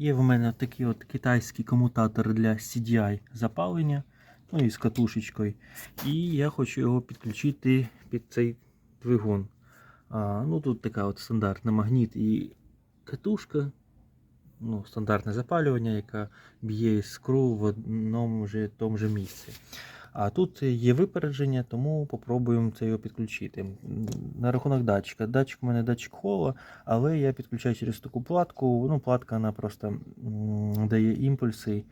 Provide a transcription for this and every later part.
Є в мене такий от китайський комутатор для CDI запалення, ну і з катушечкою. І я хочу його підключити під цей двигун. А, ну Тут така от стандартна магніт і катушка. Ну, стандартне запалювання, яка б'є іскру в одному ж тому же місці. А тут є випередження, тому попробуємо це його підключити. На рахунок датчика. Датчик у мене датчик хола, але я підключаю через таку платку. Ну, платка вона просто дає імпульси,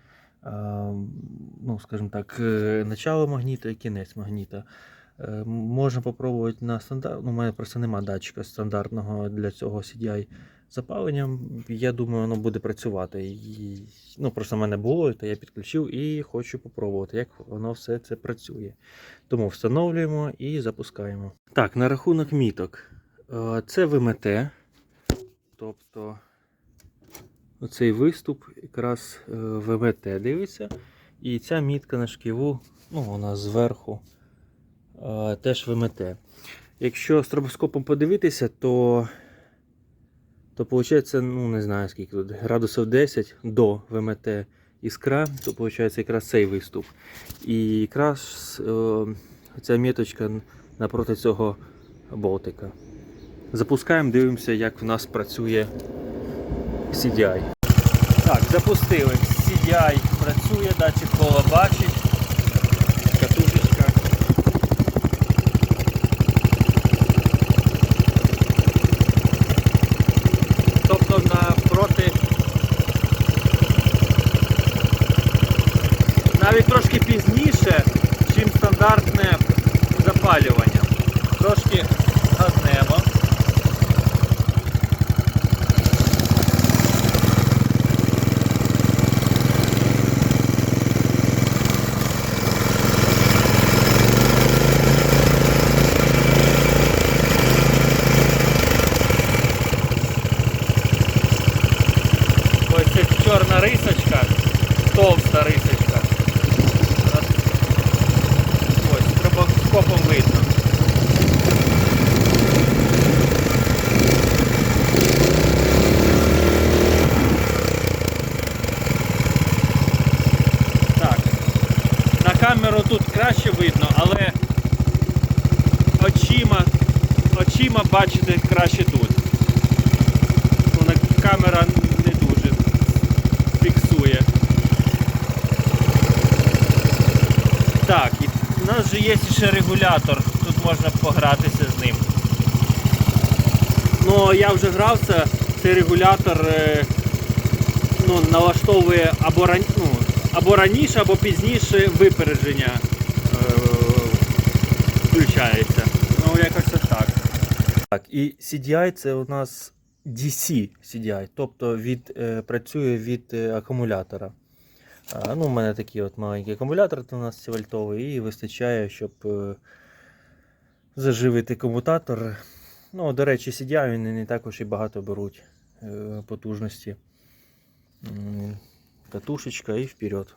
ну, скажімо так, е, начало магніта і кінець магніта. Е, Можна попробувати на стандарт. Ну, у мене просто нема датчика стандартного для цього CDI запалення. Я думаю, воно буде працювати. І, ну, просто в мене було, то я підключив і хочу попробувати, як воно все це працює. Тому встановлюємо і запускаємо. Так, на рахунок міток. Е, Це ВМТ. Тобто оцей виступ якраз е, ВМТ дивиться. І ця мітка на шківу, ну, вона зверху е, теж ВМТ. Якщо стробоскопом подивитися, то, то виходить, ну не знаю скільки тут, градусів 10 до ВМТ іскра, то виходить якраз цей виступ. І якраз е, ця міточка напроти цього болтика. Запускаємо, дивимося, як в нас працює CDI. Так, запустили. CDI працює, датчик кола Навіть трошки пізніше, чим стандартне запалювання. Трошки газнемо. Ось це чорна рисочка, товста рисочка. Камеру тут краще видно, але очима, очима бачите краще тут. Ну, на- камера не дуже фіксує. Так, і в нас же є ще регулятор, тут можна погратися з ним. Ну, я вже грався, цей регулятор е, ну, налаштовує або, ну, або раніше, або пізніше випередження е, включається. Ну, якось так. Так, і CDI це у нас DC CDI, тобто від, е, працює від е, акумулятора. А, ну, у мене такий от маленький акумулятор у нас вольтовий, і вистачає, щоб е, заживити комутатор. Ну, до речі, CDI вони не також і багато беруть е, потужності. Катушечка и вперед.